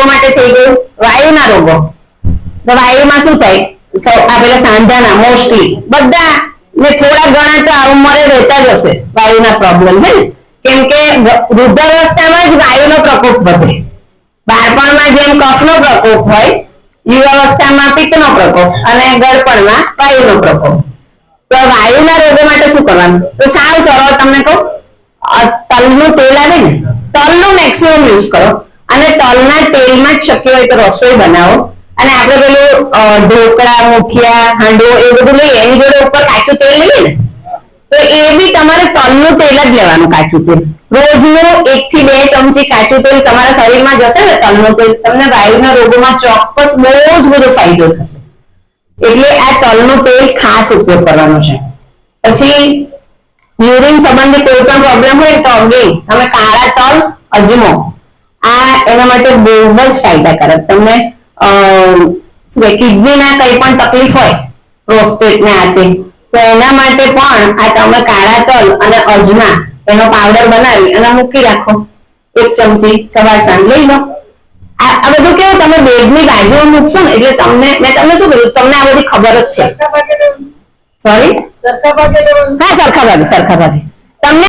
રોગો માટે થઈ ગયું? વાયુના રોગો. તો વાયુમાં શું થાય? આ સાંધાના, મોસ્ટલી. બધા ને થોડા ઘણા તો આ ઉંમરે રહેતા જ હશે, વાયુના પ્રોબ્લેમ હે કેમ કે વૃદ્ધાવસ્થામાં જ વાયુનો પ્રકોપ વધે. બાળપણમાં જેમ કફનો પ્રકોપ હોય, યુવાવસ્થામાં પિત્તનો પ્રકોપ અને ગળપણમાં વાયુનો પ્રકોપ. તો વાયુના રોગો માટે શું કરવાનું? તો સાવ સરળ તમને કહું તલનું તેલ આવે ને, તલનું મેક્સિમમ યુઝ કરો. તલના તેલમાં જ શક્ય હોય તો રસોઈ બનાવો. અને આપણે પેલું ઢોકળા, મુઠિયા, હાંડવો એ બધું લઈએ, એની જોડે ઉપર કાચું તેલ લઈએ ને, તો એ બી તમારે તલનું તેલ જ લેવાનું કાચું તેલ. રોજનું એક થી બે ચમચી કાચું તેલ તમારા શરીરમાં જશે ને તલનું તેલ, તમને વાયુના રોગોમાં ચોક્કસ બહુ જ બધો ફાયદો થશે. એટલે આ તલનું તેલ ખાસ ઉપયોગ કરવાનો છે. પછી, યુરિન સંબંધી કોઈ પણ પ્રોબ્લેમ હોય તો અગે તમે કાળા તલ, અજમો એના માટે બહુ જ ફાયદાકારક. તમને શું કિડનીના કંઈ પણ તકલીફ હોય પ્રોસ્ટેટ ને આ તો એના માટે પણ આ તમે કાળા તલ અને અજમા એનો પાવડર બનાવી અને મૂકી રાખો. એક ચમચી સવાર સાંજ લઈ લો. આ બધું કેવું તમે બેડની બાજુમાં મૂકશો ને એટલે તમને મેં તમને શું કીધું તમને આ બધી ખબર જ છે. સોરી સરખા ભાગે હા સરખા ભાગે સરખા ભાગે. તમને